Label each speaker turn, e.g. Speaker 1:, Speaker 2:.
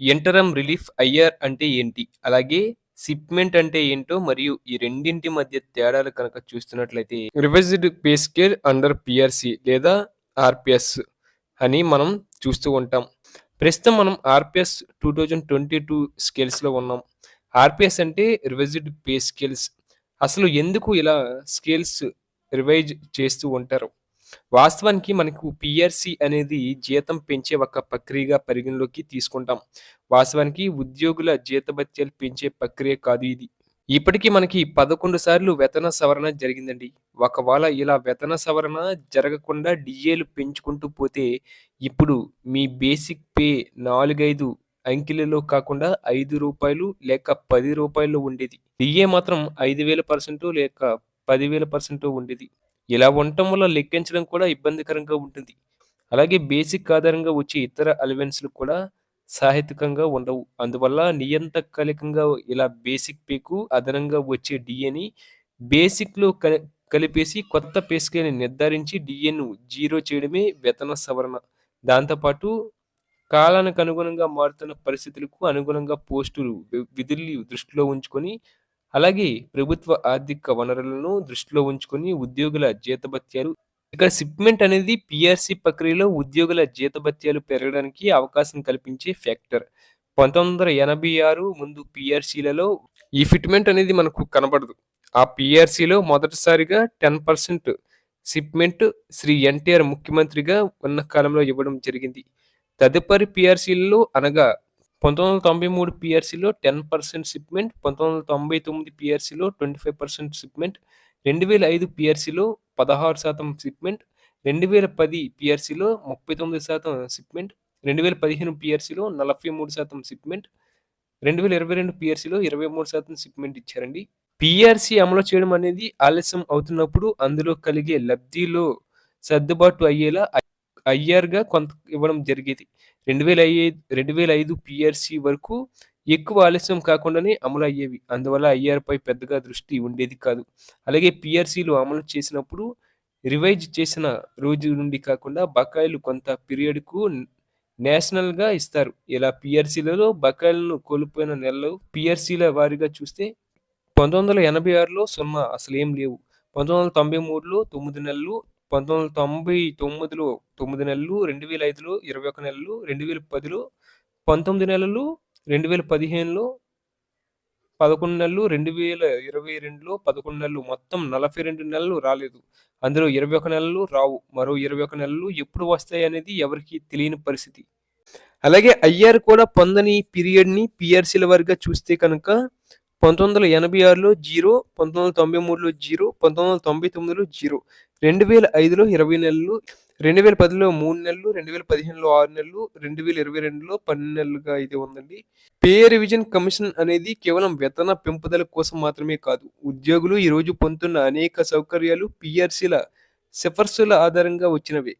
Speaker 1: ఎంటరమ్ relief IR అంటే ఏంటి? అలాగే సిప్మెంట్ అంటే ఏంటో మరియు ఈ రెండింటి మధ్య తేడాలు కనుక చూస్తున్నట్లయితే revised pay scale under PRC లేదా ఆర్పిఎస్ అని మనం చూస్తూ ఉంటాం. ప్రస్తుతం మనం RPS two thousand twenty two స్కేల్స్‌లో ఉన్నాం. ఆర్పిఎస్ అంటే రివైజ్డ్ పే స్కేల్స్. అసలు ఎందుకు ఇలా స్కేల్స్ రివైజ్ చేస్తూ ఉంటారు? వాస్తవానికి మనకు పిఆర్సి అనేది జీతం పెంచే ఒక ప్రక్రియగా పరిగణలోకి తీసుకుంటాం. వాస్తవానికి ఉద్యోగుల జీతభత్యాలు పెంచే ప్రక్రియ కాదు ఇది. ఇప్పటికీ మనకి 11 సార్లు వేతన సవరణ జరిగిందండి. ఒకవేళ ఇలా వేతన సవరణ జరగకుండా డీఏలు పెంచుకుంటూ పోతే ఇప్పుడు మీ బేసిక్ పే 4, 5 అంకెలలో కాకుండా ఐదు రూపాయలు లేక పది రూపాయలు ఉండేది. డిఏ మాత్రం 5000% లేక 10000% ఉండేది. ఇలా ఉండటం వల్ల లెక్కించడం కూడా ఇబ్బందికరంగా ఉంటుంది. అలాగే బేసిక్ ఆధారంగా వచ్చే ఇతర అలవెన్స్‌లు కూడా సాహిత్యకంగా ఉండవు. అందువల్ల నియంతకాలికంగా ఇలా బేసిక్ పేకు అదనంగా వచ్చే డిఏని బేసిక్‌లో కలి కలిపేసి కొత్త పేస్కేని నిర్ధారించి డీఏను జీరో చేయడమే వేతన సవరణ. దాంతో పాటు కాలానికి అనుగుణంగా మారుతున్న పరిస్థితులకు అనుగుణంగా పోస్టులు విధుల్ని దృష్టిలో ఉంచుకొని అలాగే ప్రభుత్వ ఆర్థిక వనరులను దృష్టిలో ఉంచుకొని ఉద్యోగుల జీతభత్యాలు ఇక్కడ సిప్మెంట్ అనేది పీఆర్‌సీ ప్రక్రియలో ఉద్యోగుల జీతభత్యాలు పెరగడానికి అవకాశం కల్పించే ఫ్యాక్టర్. 1986 ముందు పిఆర్సీలలో ఈ ఫిట్‌మెంట్ అనేది మనకు కనబడదు. ఆ పిఆర్సీలో మొదటిసారిగా టెన్ పర్సెంట్ సిప్మెంట్ శ్రీ ఎన్టీఆర్ ముఖ్యమంత్రిగా ఉన్న కాలంలో ఇవ్వడం జరిగింది. తదుపరి పిఆర్సీలలో అనగా పంతొమ్మిది వందల తొంభై మూడు పిఆర్సీలో టెన్ పర్సెంట్ షిప్మెంట్ పంతొమ్మిది వందల తొంభై తొమ్మిది పిఆర్సీలో ట్వంటీ ఫైవ్ పర్సెంట్ షిప్మెంట్ రెండు వేల ఐదు పిఆర్సీలో పదహారు శాతం షిప్మెంట్ రెండు వేల పది పిఆర్సీలో ముప్పై తొమ్మిది శాతం షిప్మెంట్ రెండు వేల పదిహేను పిఆర్సీలో నలభై మూడు శాతం షిప్మెంట్ రెండు వేల ఇరవై రెండు పిఆర్సీలో ఇరవై మూడు శాతం షిప్మెంట్ ఇచ్చారండి. పిఆర్సీ అమలు చేయడం అనేది ఆలస్యం అవుతున్నప్పుడు అందులో కలిగే లబ్ధిలో సర్దుబాటు అయ్యేలా ఐఆర్‌గా కొంత ఇవ్వడం జరిగేది. 2005 2005 పీఆర్‌సీ వరకు ఎక్కువ ఆలస్యం కాకుండానే అమలు అయ్యేవి. అందువల్ల ఐఆర్‌పై పెద్దగా దృష్టి ఉండేది కాదు. అలాగే పిఆర్సీలు అమలు చేసినప్పుడు రివైజ్ చేసిన రోజు నుండి కాకుండా బకాయిలు కొంత పీరియడ్‌కు నేషనల్‌గా ఇస్తారు. ఇలా పీఆర్‌సీలలో బకాయిలను కోల్పోయిన నెలలు పిఆర్సీల వారీగా చూస్తే 1986లో సున్నా అసలేం లేవు. 1993లో 9 నెలలు, పంతొమ్మిది వందల తొంభై తొమ్మిదిలో తొమ్మిది నెలలు రెండు వేల ఐదులో ఇరవై ఒక నెలలు రెండు వేల పదిలో పంతొమ్మిది నెలలు రెండు వేల పదిహేనులో పదకొండు నెలలు రెండు వేల ఇరవై రెండులో పదకొండు నెలలు. మొత్తం నలభై రెండు నెలలు రాలేదు. అందులో ఇరవై ఒక నెలలు రావు. మరో ఇరవై ఒక నెలలు ఎప్పుడు వస్తాయి అనేది ఎవరికి తెలియని పరిస్థితి. అలాగే ఐఆర్ కూడా పొందని పీరియడ్ని పిఆర్సీల వారిగా చూస్తే కనుక పంతొమ్మిది వందల ఎనభై ఆరులో జీరో పంతొమ్మిది వందల తొంభై మూడులో జీరో పంతొమ్మిది వందల తొంభై తొమ్మిదిలో జీరో రెండు వేల ఐదులో ఇరవై నెలలు రెండు వేల పదిలో మూడు నెలలు రెండు వేల పదిహేనులో ఆరు నెలలు రెండు వేల ఇరవై రెండులో పన్నెండు నెలలుగా అయితే ఉందండి. పే రివిజన్ కమిషన్ అనేది కేవలం వేతన పెంపుదల కోసం మాత్రమే కాదు ఉద్యోగులు ఈరోజు పొందుతున్న అనేక సౌకర్యాలు పిఆర్సీల సిఫార్సుల ఆధారంగా వచ్చినవి.